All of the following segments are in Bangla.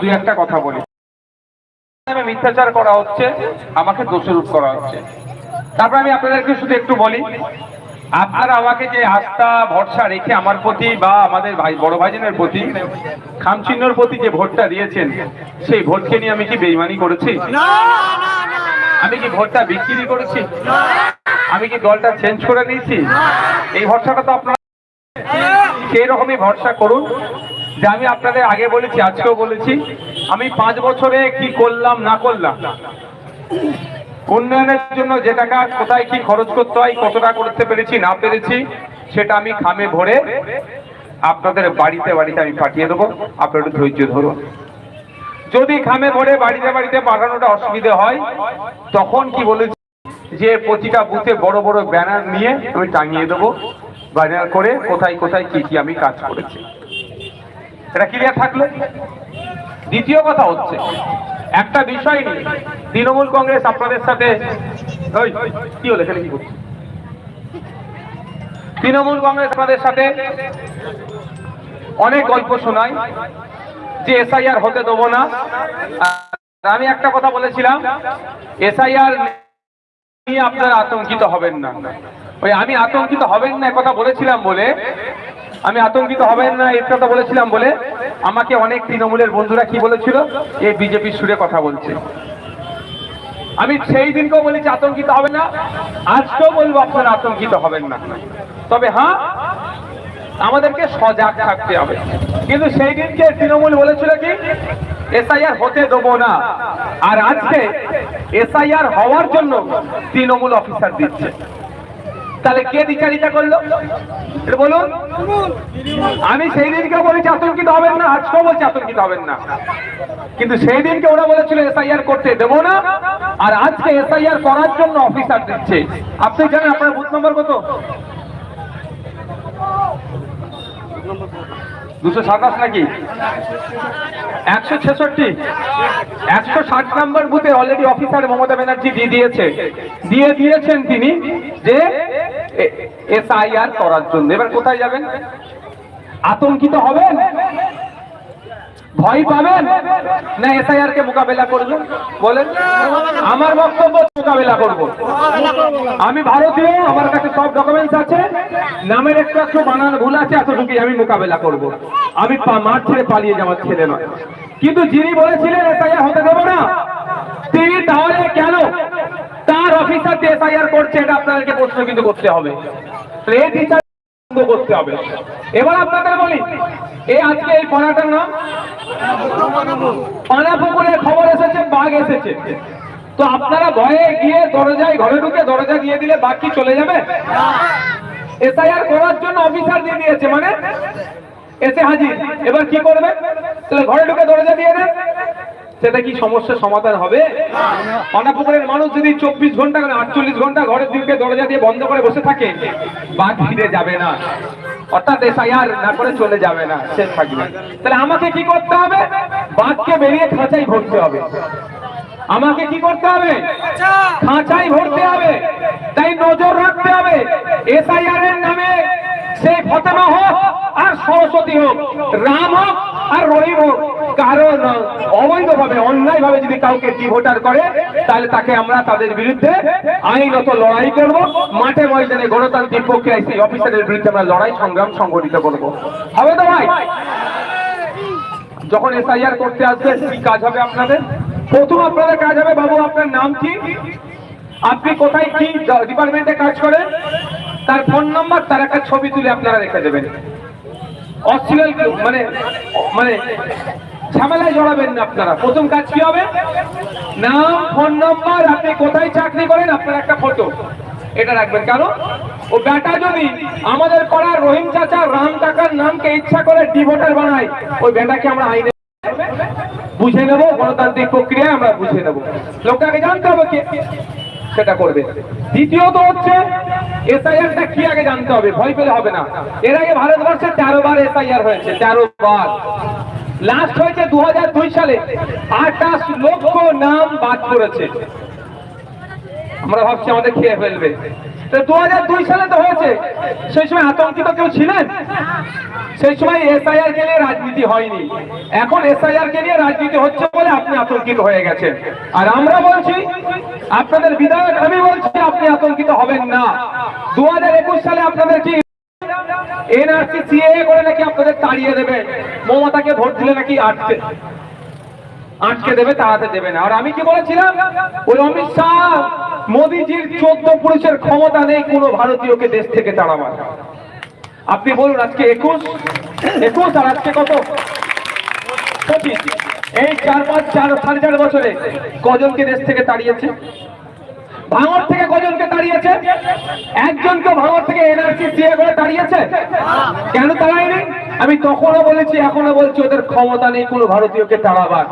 দুই একটা কথা বলি। মিথ্যাচার করা হচ্ছে আমাকে দোষারোপ করা হচ্ছে। তারপর আমি আপনাদেরকে শুধু একটু বলি আপনারা আমাকে যে আস্থা ভরসা রেখে আমার প্রতি বা আমাদের ভাই বড় ভাইজনের প্রতি খামচিহ্নর প্রতি যে ভোটটা দিয়েছেন সেই ভোটকে নিয়ে আমি কি বেইমানি করেছি? আমি কি ভোটটা বিক্রি করেছি? আমি কি দলটা চেঞ্জ করে নিয়েছি? এই ভরসাটা তো আপনারা সেই রকমই ভরসা করুন যে আমি আপনাদের আগে বলেছি, আজকেও বলেছি, আমি পাঁচ বছরে কি করলাম, না করলাম? উন্নয়নের জন্য যে টাকা কোথায় কি খরচ করতে হয়, কতটা করতে পেরেছি, না পেরেছি, সেটা আমি খামে ভরে আপনাদের বাড়িতে বাড়িতে আমি পাঠিয়ে দেবো। আপনারা একটু ধৈর্য ধরুন। যদি খামে ভরে বাড়িতে বাড়িতে পাঠানোটা অসুবিধে হয়, তখন কি বলেছি, যে প্রতিটা বুথে বড় বড় ব্যানার নিয়ে আমি টাঙিয়ে দেবো, ব্যানার করে কোথায় কোথায় কি কি আমি কাজ করেছি। এটা ক্লিয়ার থাকল? দ্বিতীয় কথা হচ্ছে, একটা বিষয় নেই তৃণমূল কংগ্রেস আপনাদের সাথে কি হলো এখানে কি করছে? তৃণমূল কংগ্রেস আপনাদের সাথে অনেক গল্প শোনায়, যে এসআইআর হতে দেবো না। আমি একটা কথা বলেছিলাম, এসআইআর নিয়ে আপনারা আতঙ্কিত হবেন না। ওই আমি আতঙ্কিত হবেন না কথা বলেছিলাম বলে আমি আতঙ্কিত হবেন না এর কথা বলেছিলাম বলে। আমাকে অনেক তৃণমূলের বন্ধুরা কি বলেছিল? এ বিজেপির সুরে কথা বলছে। আমি সেই দিনকেও বলেছি, আতঙ্কিত হবে না। আজকেও বলব, আপনারা আতঙ্কিত হবেন না। তবে হ্যাঁ আমাদেরকে সজাগ থাকতে হবে। কিন্তু সেই দিনকে তৃণমূল বলেছিল কি? এসআইআর হতে দেবো না। আর আজকে এসআইআর হওয়ার জন্য তৃণমূল অফিসার দিচ্ছে। তাহলে কে বিচারিতা করল? বলুন। আমি সেই দিনকে বলেছি, আতঙ্কিত হবেন না আজকেও বলছি আতঙ্কিত হবেন না। কিন্তু সেই দিনকে ওরা বলেছিল, এসআইআর করতে দেবো না। আর আজকে এসআইআর করার জন্য অফিসার দিচ্ছে। আপনি জানেন আপনার বুথ নম্বর কত? দুশো সাতাশ নাকি? একশো ছেষট্টি। একশো ষাট নাম্বার বুথে অলরেডি অফিসার মমতা ব্যানার্জি দিয়ে দিয়েছে। দিয়ে দিয়েছেন তিনি যে এসআইআর করার জন্য। এবার কোথায় যাবেন? আতঙ্কিত হবেন? ভয় পাবেন? না এসআইআর কে মোকাবেলা করবেন বলেন, আমার বক্তব্য মোকাবেলা করব। আমি ভারতীয়, আমার কাছে সব ডকুমেন্টস আছে। নামের একটু একটু বানান ভুল আছে, এতটুকুই আমি মোকাবেলা করব। আমি মাঠ ছেড়ে পালিয়ে যাওয়ার ছেলে নয়। কিন্তু যিনি বলেছিলেন, এসআইআর হতে দেবো না, তিনি তাহলে কেন তার অফিসার যে এসআইআর করছে, এটা আপনাদেরকে প্রশ্ন কিন্তু করতে হবে। করতে হবে। এবার আপনাদের বলি এই আজকে এই পানাটার নাম? খবর এসেছে, বাঘ এসেছে। তো আপনারা ভয়ে গিয়ে দরজায়, ঘরে ঢুকে দরজা দিয়ে দিলে বাঘ কি চলে যাবে? এসআইআর করার জন্য অফিসার দিয়ে দিয়েছে মানে? এসে হাজির। এবার কি করবে? তাহলে ঘরে ঢুকে দরজা দিয়ে দেন। সেটা কি সমস্যার সমাধান হবে? পানাপুকুরের মানুষ যদি চব্বিশ ঘণ্টা করে আটচল্লিশ ঘণ্টা ঘরের দিকে দরজা দিয়ে বন্ধ করে বসে থাকে বাঘ ফিরে যাবে না। অর্থাৎ এসআইআর না করে চলে যাবে না, সে থাকবে। তাহলে আমাকে কি করতে হবে? বাঘকে বেরিয়ে খাঁচাই ভরতে হবে। আমাকে কি করতে হবে? খাঁচাই ভরতে হবে। তাই নজর রাখতে হবে। এসআইআর এর নামে সেই ফতেমা হোক আর সরস্বতী হোক, রাম হোক আর রহিম হোক। কারণ অবৈধভাবে অন্যায় ভাবে যদি কাউকে ডিভোটার করে, তাহলে তাকে আমরা তাদের বিরুদ্ধে আইনত লড়াই করব। মাঠে ময়দানে গণতান্ত্রিক প্রক্রিয়ায় সেই অফিসারের বিরুদ্ধে আমরা লড়াই সংগ্রাম সংগঠিত করব। হবে তো ভাই? যখন এসআইআর করতে আসবে, কি কাজ হবে আপনাদের? প্রথম আপনাদের কাজ হবে, বাবু, আপনার নাম কি? আপনি কোথায় কি ডিপার্টমেন্টে কাজ করেন? তার ফোন নাম্বার তার একটা ছবি তুলে আপনারা রেখে দেবেন। অশ্লীল মানে মানে ঝামেলায় জড়াবেন না আপনারা। প্রথম কাজ কি হবে? নাম ফোন নাম্বার আপনি কোথায় চাকরি করেন, আপনার একটা ফটো এটা রাখবেন। কেন ও বেটা যদি আমাদের পাড়ার রহিম চাচা রাম কাকার নামকে ইচ্ছা করে ডিভোটার বানায়, ওই বেটাকে আমরা আইনে বুঝে নেব, গণতান্ত্রিক প্রক্রিয়ায় আমরা বুঝে নেব। লোকটাকে জানতে হবে কে সেটা করবে। দ্বিতীয়ত হচ্ছে এসআইআরটা কি আগে জানতে হবে? ভয় পেলে হবে না। এর আগে ভারতবর্ষে তেরো বার এসআইআর হয়েছে তেরো বার লাস্ট হয়েছে দু সালে। আঠাশ লক্ষ নাম বাদ করেছে আমরা ভাবছি আমাদের খেয়ে ফেলবে। দু হাজার দুই সালে তো হয়েছে। সেই সময় আতঙ্কিত কেউ ছিলেন? সেই সময় এসআইআর কে নিয়ে রাজনীতি হয়নি। এখন এসআইআর কে নিয়ে রাজনীতি হচ্ছে বলে আপনি আতঙ্কিত হয়ে গেছেন। আর আমরা বলছি, আপনাদের বিধায়ক আমি বলছি, আপনি আতঙ্কিত হবেন না। দু সালে আপনাদের কি এনআরসি করে নাকি আপনাদের তাড়িয়ে দেবে? মমতাকে ভোট দিলে নাকি আটকে আটকে দেবে, তাড়াতে দেবে না। আর আমি কি বলেছিলাম? ওই অমিত শাহ, মোদিজির চোদ্দ পুরুষের ক্ষমতা নেই কোনো ভারতীয়কে দেশ থেকে তাড়াবার। আপনি বলুন, আজকে একুশ? একুশ আর আজকে কত? পঁচিশ। এই চার পাঁচ, চার, সাড়ে চার বছরে কজনকে দেশ থেকে তাড়িয়েছে? ভাঙর থেকে কজনকে তাড়িয়েছে একজনকে ভাঙর থেকে এনআরসি সিএ করে তাড়িয়েছে কেন তাড়ায়নি আমি তখনও বলেছি এখনও বলছি, ওদের ক্ষমতা নেই কোনো ভারতীয়কে তাড়াবার।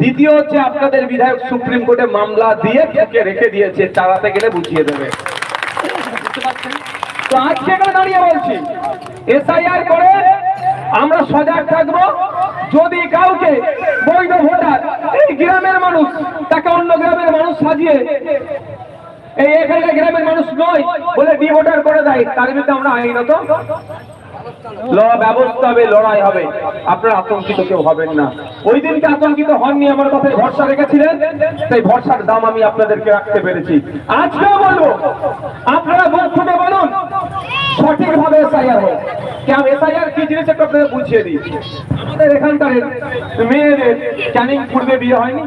দ্বিতীয় হচ্ছে আপনাদের বিধায়ক সুপ্রিম কোর্টে মামলা দিয়ে তাকে রেখে দিয়েছে, তাড়াতে গেলে বুঝিয়ে দেবে। তো আজকে এখানে দাঁড়িয়ে বলছি, এসআইআর করে আমরা সজাগ থাকব, যদি কাউকে বৈধ ভোটার, এই গ্রামের মানুষ, তাকে অন্য গ্রামের মানুষ সাজিয়ে এই এখানকার গ্রামের মানুষ নয় বলে ডি ভোটার করে দেয়। তার বিরুদ্ধে আমরা আইনত ব্যবস্থা হবে, লড়াই হবে। আপনারা আতঙ্কিত কেউ হবেন না। ওই দিনকে আতঙ্কিত হননি, আমার কথায় ভরসা রেখেছিলেন। সেই ভরসার দাম আমি আপনাদেরকে রাখতে পেরেছি। আজকেও বলব, আপনারা মুখ ফুটে বলুন, সঠিকভাবে এসআইআর হোক। কেন এসআইআর কি জিনিস একটু আপনাদের বুঝিয়ে দিই। আমাদের এখানকার মেয়েদের, ক্যানিং পূর্বে বিয়ে হয়নি?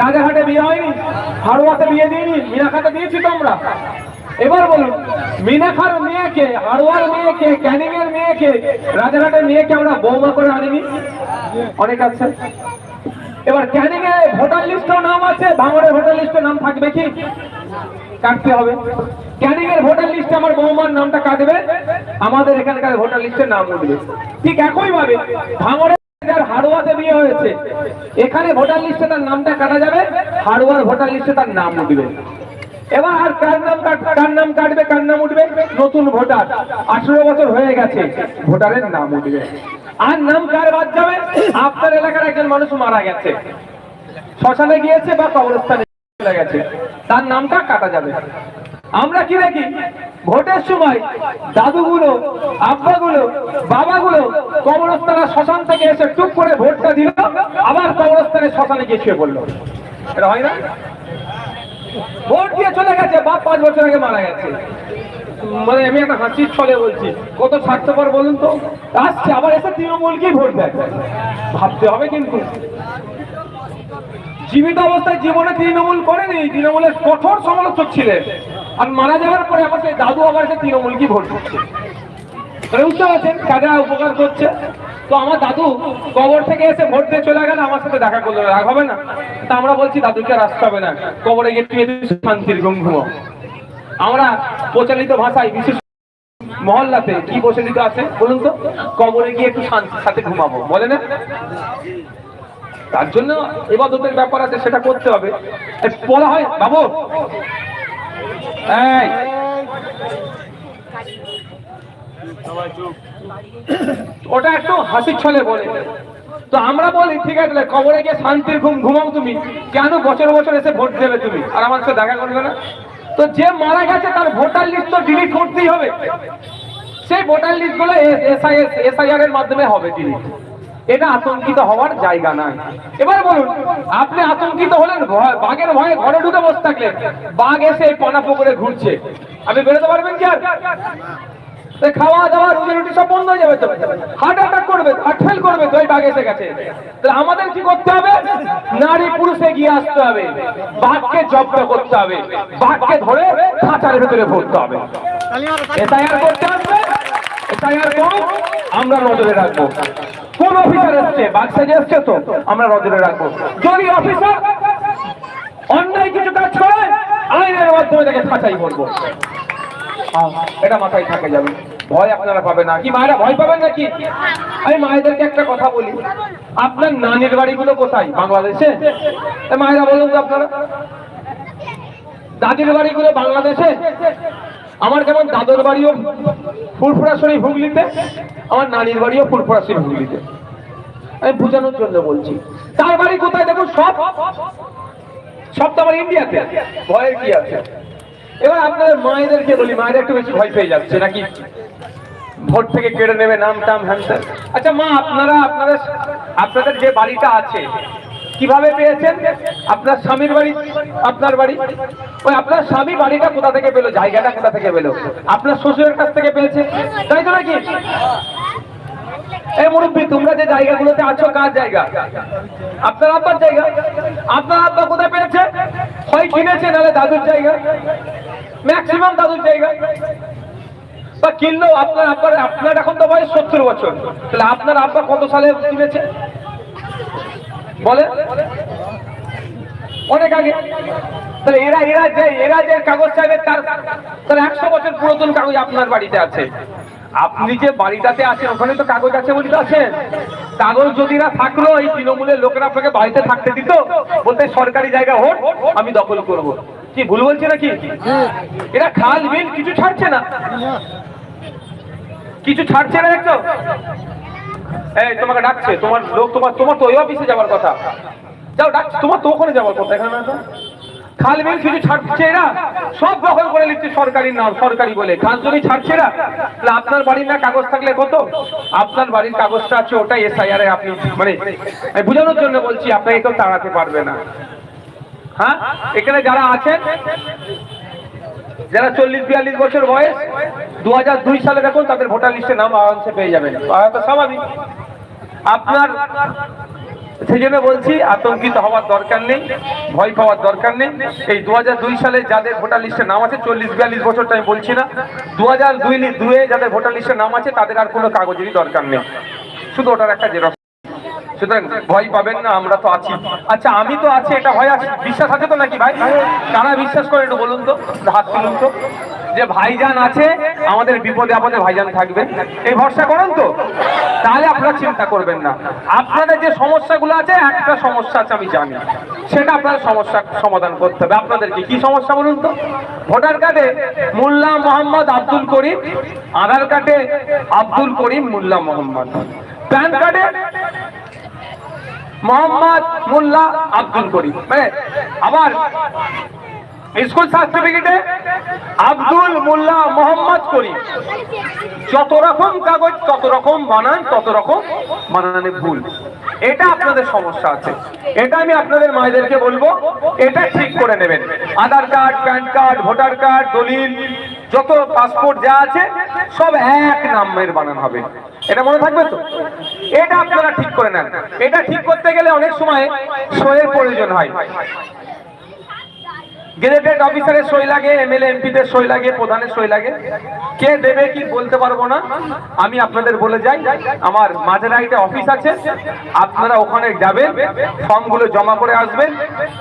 রাজারহাটে বিয়ে হয়নি হাড়ুয়াতে বিয়ে দিইনি মিনাখাতে দিয়েছি তো আমরা এবার বলুন মিনাখার মেয়েকে, হাড়ুয়ার মেয়েকে ক্যানিং এর মেয়েকে রাজারহাটের মেয়েকে আমরা বৌমা করে আনিনি? অনেক আছে। এবার ক্যানিং এ ভোটার লিস্টেও নাম আছে, ভাঙড়ের ভোটার লিস্টে নাম থাকবে কি? কাটতে হবে। ক্যানিং এর ভোটার লিস্টে আমার বৌমার নামটা কাটবে। আমাদের এখানকার ভোটার লিস্টে নাম উঠবে। ঠিক একই ভাবে ভাঙড়ে হাড়ুয়াতে বিয়ে হয়েছে। এখানে ভোটার লিস্টে তার নামটা কাটা যাবে ভোটার লিস্টে তার নাম উঠবে। এবার কার নাম কার নাম কাটবে, কার নাম উঠবে? নতুন ভোটার। আঠেরো বছর হয়ে গেছে, ভোটারের নাম উঠবে। আর নাম কার বাদ যাবে? আপনার এলাকার একজন মানুষ মারা গেছে। শ্মশানে গিয়েছে বা কবরস্থানে চলে গেছে। তার নামটা কাটা যাবে। আমরা কি দেখি? ভোটের সময় দাদুগুলো, আব্বাগুলো, বাবাগুলো কবরস্থানে শ্মশান থেকে এসে টুক করে ভোটটা দিল, আবার কবরস্থানে শ্মশানে গিয়ে শুয়ে পড়ল। এটা হয় না? ভোট দিয়ে চলে গেছে, বাপ পাঁচ বছর আগে মারা গেছে। মানে আমি একটা হাসির ছলে বলছি, কত স্বার্থপর বলুন তো? আসছে, আবার এসে তৃণমূলকেই ভোট দেয়। ভাবতে হবে কিন্তু। জীবিত অবস্থায় জীবনে তৃণমূল করেনি, তৃণমূলের কঠোর সমালোচক ছিলেন। আর মারা যাওয়ার পরে আমার সেই দাদু আবার এসে তৃণমূলকে ভোট দিচ্ছে। বুঝতে পারছেন কাজা উপকার করছে। তো আমার দাদু কবর থেকে এসে ভোট দিয়ে চলে গেলে, আমার সাথে দেখা করল, রাগ হবে না। তা আমরা বলছি, দাদুকে আর আসতে হবে না। কবরে গিয়ে শান্তির ঘুম আমরা প্রচলিত ভাষায় বিশেষ মহল্লাতে কি প্রচলিত আছে, বলুন তো? কবরে গিয়ে একটু শান্তির সাথে ঘুমাবো, বলে না? তার জন্য এবাদতের ব্যাপার আছে, সেটা করতে হবে। বলা হয়, বাবু ওটা একটু হাসির ছলে বলে তো আমরা বলি, ঠিক আছে কবরে গিয়ে শান্তির ঘুম, ঘুমাও তুমি। কেন বছর বছর এসে ভোট দেবে তুমি? আর আমার সাথে দেখা করবে না? তো যে মারা গেছে, তার ভোটার লিস্ট তো ডিলিট করতেই হবে। সেই ভোটার লিস্টগুলো এসআইআর এর মাধ্যমে হবে ডিলিট এটা আতঙ্কিত হওয়ার জায়গা নয় এবার বলুন আপনি আতঙ্কিত হলেন ভয়- বাঘের ভয়ে ঘরে ঢুকে বসে থাকলেন। বাঘ এসে পনা পুকুরে ঘুরছে। আপনি বেরোতে পারবেন কি আর? খাওয়া দাওয়া রুজি রুটি সব বন্ধ হয়ে যাবে তো। হার্ট অ্যাটাক করবে হার্ট ফেল করবে তো এই বাঘ এসে গেছে। তাহলে আমাদের কি করতে হবে? নারী পুরুষে গিয়ে আসতে হবে। বাঘকে জব্দ করতে হবে। বাঘকে ধরে খাঁচার ভেতরে ভরতে হবে। এসআইআর করতে আসবে। এসআইআর করুন আমরা নজরে রাখব। কোন অফিসার এসছে? বাঘ সাজে এসছে তো? আমরা নজরে রাখব। যদি অফিসার অন্যায় কিছু কাজ করে আইনের মাধ্যমে তাকে করব আহ, এটা মাথায় থাকে যাবে। ভয় আপনারা পাবেন না। কি মায়েরা ভয় পাবেন নাকি? আমি মায়েদেরকে একটা কথা বলি। আপনার নানির বাড়িগুলো কোথায়? বাংলাদেশে? মায়েরা বলুন তো আপনারা। দাদির বাড়িগুলো বাংলাদেশে? আমার যেমন দাদর বাড়িও ফুরফুরাশরী হুগলিতে, আমার নানির বাড়িও ফুরফুরাশরী হুগলিতে। আমি বোঝানোর জন্য বলছি, তার বাড়ি কোথায় দেখুন সব? সব তো আমার ইন্ডিয়াতে, ভয়ের কি আছে? এবার আপনাদের মায়েদেরকে বলি, মায়েরা একটু বেশি ভয় পেয়ে যাচ্ছে নাকি? ভোট থেকে কেড়ে নেবে নাম টাম হ্যান ত্যান। আচ্ছা মা, আপনারা, আপনাদের আপনাদের যে বাড়িটা আছে কীভাবে পেয়েছেন? আপনার স্বামীর বাড়ি, আপনার বাড়ি? ওই আপনার স্বামী বাড়িটা কোথা থেকে পেল? জায়গাটা কোথা থেকে পেল? আপনার শ্বশুরের কাছ থেকে পেয়েছে? তাই তো নাকি? এই মুরব্বী, তোমরা যে জায়গাগুলোতে আছো, কার জায়গা? আপনার আব্বার জায়গা? আপনার আব্বা কোথায় পেয়েছে? হয় কিনেছে নাহলে দাদুর জায়গা? ম্যাক্সিমাম দাদুর জায়গা। বা কিনলেও আপনার আব্বার, আপনার এখন তো বয়স সত্তর বছর। তাহলে আপনার আব্বা কত সালে কিনেছে? বলে? অনেক আগে। তাহলে এরা এরা যে এরা যে কাগজ চাইবে তার তার একশো বছর পুরাতন কাগজ আপনার বাড়িতে আছে। আপনি যে বাড়িটাতে আছেন, ওখানে তো কাগজ আছে বলে তো আছেন। কাগজ যদি না থাকল, এই তৃণমূলের লোকেরা আপনাকে বাড়িতে থাকতে দিত, বলতে সরকারি জায়গা হোক, আমি দখল করব। কি ভুল বলছে নাকি? এরা খাল, বিল কিছু ছাড়ছে না? কিছু ছাড়ছে না একটু? এই, তোমাকে ডাকছে। তোমার লোক, তোমার তোমার তো ওই অফিসে যাওয়ার কথা। যাও ডাকছে তোমার তো ওখানে যাওয়ার কথা। এখানে না খাল বিল কিছু ছাড়ছে এরা সব দখল করে নিচ্ছে সরকারি নাম, সরকারি বলে। খাল যদি ছাড়ছে এরা তাহলে আপনার বাড়ির না কাগজ থাকলে কত? আপনার বাড়ির কাগজটা আছে, ওটা এসআইআর এ আপনি মানে বোঝানোর জন্য বলছি, আপনাকে কেউ তাড়াতে পারবে না। হ্যাঁ? এখানে যারা আছেন যারা চল্লিশ বিয়াল্লিশ বছর বয়স দু হাজার দুই সালে দেখুন তাদের ভোটার লিস্টে নাম আরামসে পেয়ে যাবেন। স্বাভাবিক। আপনার সেই জন্য বলছি, আতঙ্কিত হওয়ার দরকার নেই, ভয় পাওয়ার দরকার নেই। এই দু সালে যাদের ভোটার লিস্টে নাম আছে, চল্লিশ বিয়াল্লিশ বছরটা আমি বলছি না দু হাজার দুই দুয়ে যাদের ভোটার লিস্টে নাম আছে, তাদের আর কোনো কাগজেরই দরকার নেই। শুধু ওটার একটা জেরক্স সুতরাং ভয় পাবেন না, আমরা তো আছি। আচ্ছা আমি তো আছি, এটা ভয় আছে? বিশ্বাস আছে তো নাকি ভাই? কারা বিশ্বাস করে একটু বলুন তো হাত তুলুন তো। যে ভাইজান আছে, আমাদের বিপদে আপদে ভাইজান থাকবে। এই ভরসা করেন তো। তাহলে আপনারা চিন্তা করবেন না। আপনাদের যে সমস্যাগুলো আছে, একটা সমস্যা আছে, আমি জানি। সেটা আপনার সমস্যা সমাধান করতে হবে। আপনাদেরকে কি সমস্যা বলুন তো? ভোটার কার্ডে মোল্লা মোহাম্মদ আব্দুল করিম, আধার কার্ডে আব্দুল করিম মোল্লা মোহাম্মদ। প্যান কার্ডে মোহাম্মদ মোল্লা আব্দুল করিম। মানে আবার স্কুল সার্টিফিকেটে আব্দুল মোল্লা মোহাম্মদ করিম। যত রকম কাগজ, তত রকম বানান, তত রকম বানানে ভুল। এটা আপনাদের সমস্যা আছে। এটা আমি আপনাদের মায়েদেরকে বলব, এটা ঠিক করে নেবেন। Aadhaar card, PAN card, voter card, দলিল, যত পাসপোর্ট যা আছে, সব এক নামের বানান হবে। এটা মনে থাকবে তো? এটা আপনারা ঠিক করে নেন। এটা ঠিক করতে গেলে অনেক সময় সইয়ের প্রয়োজন হয়। গেজেটেড অফিসারের সই লাগে এমএলএ এমপিদের সই লাগে, প্রধানের সই লাগে। কে দেবে কি বলতে পারব না। আমি আপনাদের বলে যাই, আমার মাঝেরাইটে অফিস আছে। আপনারা ওখানে যাবেন, ফর্মগুলো জমা করে আসবেন।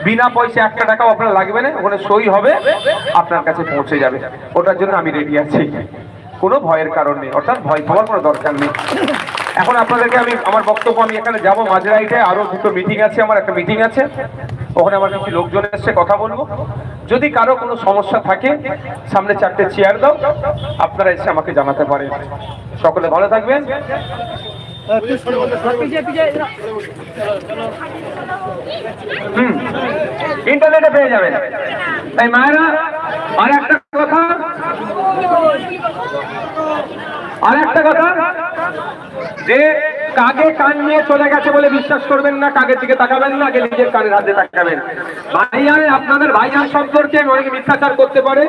বিনা পয়সা একটা টাকাও আপনার লাগবে না, ওখানে সই হবে, আপনার কাছে পৌঁছে যাবে। ওটার জন্য আমি রেডি আছি। কোনো ভয়ের কারণ নেই, অর্থাৎ ভয় পাওয়ার কোনো দরকার নেই। এখন আপনাদেরকে আমি, আমার বক্তব্য আমি এখানে যাব মাঝরাইটে আরও দুটো মিটিং আছে, আমার একটা মিটিং আছে। ওখানে আমার কিছু লোকজন এসছে, কথা বলব। যদি কারও কোনো সমস্যা থাকে, সামনে চারটে চেয়ার দাও, আপনারা এসে আমাকে জানাতে পারেন। সকলে ভালো থাকবেন। হুম ইন্টারনেটে পেয়ে যাবেন। তাই মায়েরা আর একটা কথা। আর একটা কথা। যে কাকে কান নিয়ে চলে গেছে বলে বিশ্বাস করবেন না, কাকের দিকে তাকাবেন না, আগে নিজের কানের হাতে তাকাবেন। ভাইজান আপনাদের ভাইজান সম্পর্কে অনেকে মিথ্যাচার করতে পারে।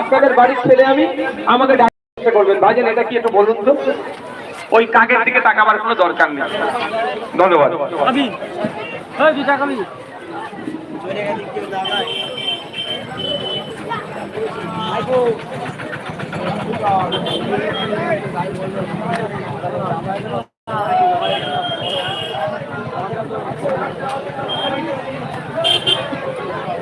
আপনাদের বাড়ির ছেলে আমি, আমাকে ডাকতে করবেন ভাইজান, এটা কি একটু বলুন তো? ওই কাকের দিকে তাকাবার কোনো দরকার নেই। ধন্যবাদ। Thank you.